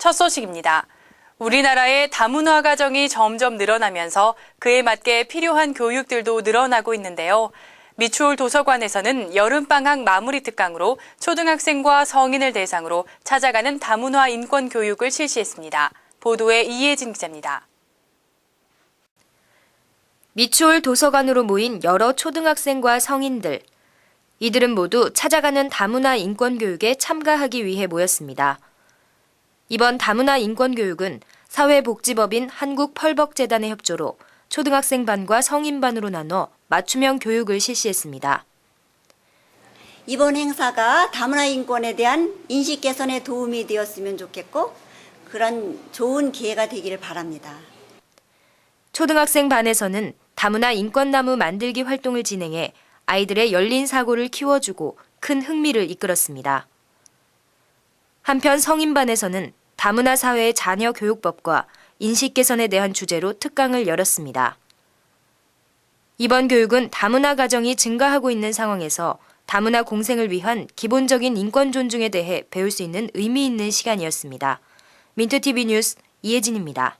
첫 소식입니다. 우리나라의 다문화 가정이 점점 늘어나면서 그에 맞게 필요한 교육들도 늘어나고 있는데요. 미추홀 도서관에서는 여름방학 마무리 특강으로 초등학생과 성인을 대상으로 찾아가는 다문화 인권 교육을 실시했습니다. 보도에 이혜진 기자입니다. 미추홀 도서관으로 모인 여러 초등학생과 성인들. 이들은 모두 찾아가는 다문화 인권 교육에 참가하기 위해 모였습니다. 이번 다문화 인권 교육은 사회복지법인 한국펄벅재단의 협조로 초등학생 반과 성인 반으로 나눠 맞춤형 교육을 실시했습니다. 이번 행사가 다문화 인권에 대한 인식 개선에 도움이 되었으면 좋겠고 그런 좋은 기회가 되기를 바랍니다. 초등학생 반에서는 다문화 인권나무 만들기 활동을 진행해 아이들의 열린 사고를 키워주고 큰 흥미를 이끌었습니다. 한편 성인반에서는 다문화 사회의 자녀 교육법과 인식 개선에 대한 주제로 특강을 열었습니다. 이번 교육은 다문화 가정이 증가하고 있는 상황에서 다문화 공생을 위한 기본적인 인권 존중에 대해 배울 수 있는 의미 있는 시간이었습니다. 민트TV 뉴스 이혜진입니다.